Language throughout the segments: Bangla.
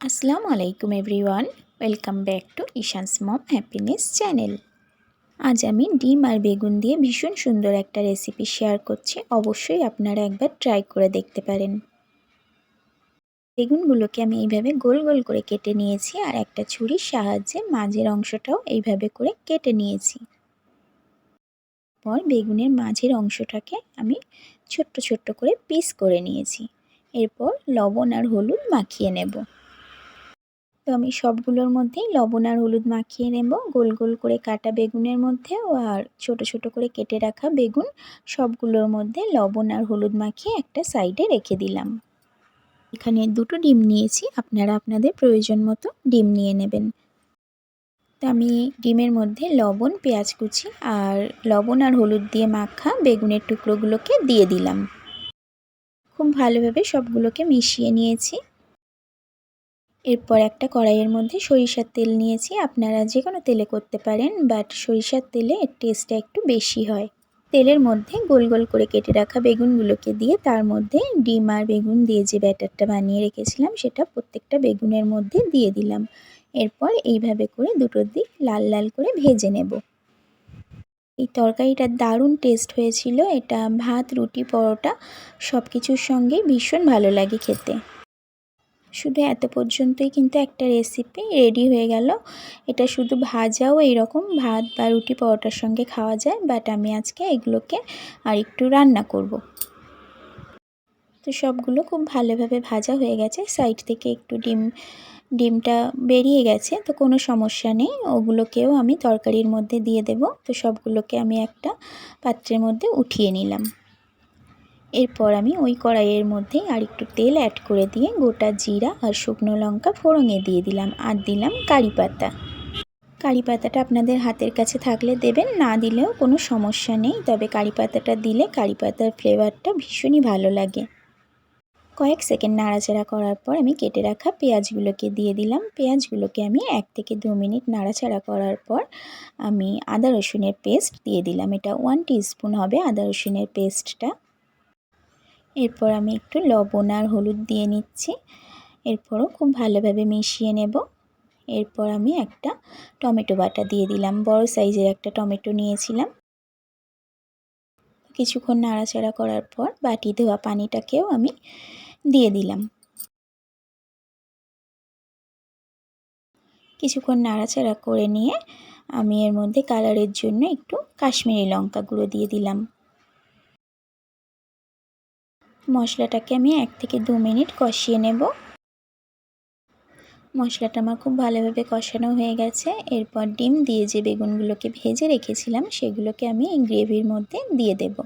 আসসালামু আলাইকুম everyone, welcome back to Ishan's mom happiness channel. আজ আমি ডিম আর বেগুন দিয়ে ভীষণ সুন্দর একটা রেসিপি শেয়ার করছি, অবশ্যই আপনারা একবার ট্রাই করে দেখতে পারেন। বেগুনগুলোকে আমি এইভাবে গোল গোল করে কেটে নিয়েছি আর একটা ছুরির সাহায্যে মাঝের অংশটাও এইভাবে করে কেটে নিয়েছি। পর বেগুনের মাঝের অংশটাকে আমি ছোট্ট ছোট্ট করে পিস করে নিয়েছি। এরপর লবণ আর হলুদ মাখিয়ে নেব। তো আমি সবগুলোর মধ্যেই লবণ আর হলুদ মাখিয়ে নেব। গোল গোল করে কাটা বেগুনের মধ্যে আর ছোট ছোট করে কেটে রাখা বেগুন, সবগুলোর মধ্যে লবণ আর হলুদ মাখিয়ে একটা সাইডে রেখে দিলাম। এখানে দুটো ডিম নিয়েছি, আপনারা আপনাদের প্রয়োজন মতো ডিম নিয়ে নেবেন। তো আমি ডিমের মধ্যে লবণ, পেঁয়াজ কুচি আর লবণ আর হলুদ দিয়ে মাখা বেগুনের টুকরোগুলোকে দিয়ে দিলাম। খুব ভালোভাবে সবগুলোকে মিশিয়ে নিয়েছি। এরপর একটা কড়াইয়ের মধ্যে সরিষার তেল নিয়েছি। আপনারা যে কোনো তেলে করতে পারেন বাট সরিষার তেলে এর টেস্টটা একটু বেশি হয়। তেলের মধ্যে গোল গোল করে কেটে রাখা বেগুনগুলোকে দিয়ে তার মধ্যে ডিম আর বেগুন দিয়ে যে ব্যাটারটা বানিয়ে রেখেছিলাম, সেটা প্রত্যেকটা বেগুনের মধ্যে দিয়ে দিলাম। এরপর এইভাবে করে দুটো দিক লাল লাল করে ভেজে নেব। এই তরকারিটা দারুণ টেস্ট হয়েছিল। এটা ভাত, রুটি, পরোটা সব কিছুর সঙ্গেই ভীষণ ভালো লাগে খেতে। শুধু এত পর্যন্তই কিন্তু একটা রেসিপি রেডি হয়ে গেল। এটা শুধু ভাজাও এইরকম, ভাত বা রুটি পরোটার সঙ্গে খাওয়া যায় বাট আমি আজকে এগুলোকে আর একটু রান্না করব। তো সবগুলো খুব ভালোভাবে ভাজা হয়ে গেছে সাইড থেকে একটু ডিম, ডিমটা বেরিয়ে গেছে, তো কোনো সমস্যা নেই, ওগুলোকেও আমি তরকারির মধ্যে দিয়ে দেব। তো সবগুলোকে আমি একটা পাত্রের মধ্যে উঠিয়ে নিলাম। এরপর আমি ওই কড়াইয়ের মধ্যে আর একটু তেল অ্যাড করে দিয়ে গোটা জিরা আর শুকনো লঙ্কা ফোড়ঙে দিয়ে দিলাম আর দিলাম কারি পাতা। কারি পাতাটা আপনাদের হাতের কাছে থাকলে দেবেন, না দিলেও কোনো সমস্যা নেই, তবে কারি পাতাটা দিলে কারি পাতার ফ্লেভারটা ভীষণই ভালো লাগে। কয়েক সেকেন্ড নাড়াচাড়া করার পর আমি কেটে রাখা পেঁয়াজগুলোকে দিয়ে দিলাম। পেঁয়াজগুলোকে আমি এক থেকে দু মিনিট নাড়াচাড়া করার পর আমি আদা রসুনের পেস্ট দিয়ে দিলাম। এটা ওয়ান স্পুন হবে আদা রসুনের পেস্টটা এরপর আমি একটু লবণ আর হলুদ দিয়ে নিচ্ছি। এরপরও খুব ভালোভাবে মিশিয়ে নেব। এরপর আমি একটা টমেটো বাটা দিয়ে দিলাম। বড় সাইজের একটা টমেটো নিয়েছিলাম। কিছুক্ষণ নাড়াচাড়া করার পর বাটি ধোয়া পানিটাকেও আমি দিয়ে দিলাম। কিছুক্ষণ নাড়াচাড়া করে নিয়ে আমি এর মধ্যে কালারের জন্য একটু কাশ্মীরি লঙ্কা গুঁড়ো দিয়ে দিলাম। মশলাটাকে আমি এক থেকে দু মিনিট কষিয়ে নেব। মশলাটা আমার খুব ভালোভাবে কষানো হয়ে গেছে। এরপর ডিম দিয়ে যে বেগুনগুলোকে ভেজে রেখেছিলাম, সেগুলোকে আমি এই গ্রেভির মধ্যে দিয়ে দেব।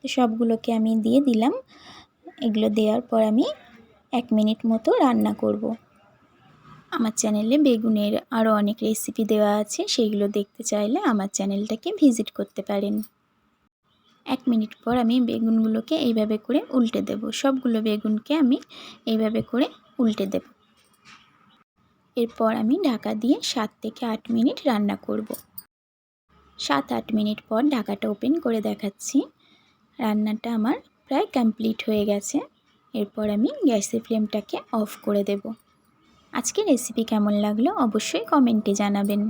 তো সবগুলোকে আমি দিয়ে দিলাম। এগুলো দেওয়ার পর আমি এক মিনিট মতো রান্না করব। আমার চ্যানেলে বেগুনের আরও অনেক রেসিপি দেওয়া আছে, সেগুলো দেখতে চাইলে আমার চ্যানেলটাকে ভিজিট করতে পারেন। এক মিনিট পর আমি বেগুনগুলোকে এইভাবে করে উল্টে দেব। সবগুলো বেগুনকে আমি এইভাবে করে উল্টে দেব। এরপর আমি ঢাকা দিয়ে সাত থেকে আট মিনিট রান্না করব। সাত আট মিনিট পর ঢাকাটা ওপেন করে দেখাচ্ছি। রান্নাটা আমার প্রায় কমপ্লিট হয়ে গেছে। এরপর আমি গ্যাসের ফ্লেমটাকে অফ করে দেব। আজকে রেসিপি কেমন লাগল অবশ্যই কমেন্টে জানাবেন।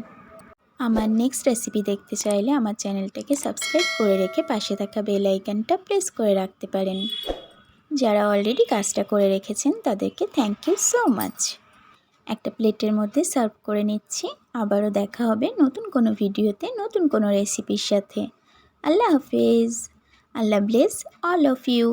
আমার নেক্সট রেসিপি দেখতে চাইলে আমার চ্যানেলটাকে সাবস্ক্রাইব করে রেখে পাশে থাকা বেল আইকনটা প্রেস করে রাখতে পারেন। যারা অলরেডি কাজটা করে রেখেছেন, তাদেরকে থ্যাংক ইউ সো মাচ একটা প্লেটের মধ্যে সার্ভ করে নিচ্ছি। আবারও দেখা হবে নতুন কোনো ভিডিওতে, নতুন কোনো রেসিপির সাথে। আল্লাহ হাফিজ। Allah bless all of you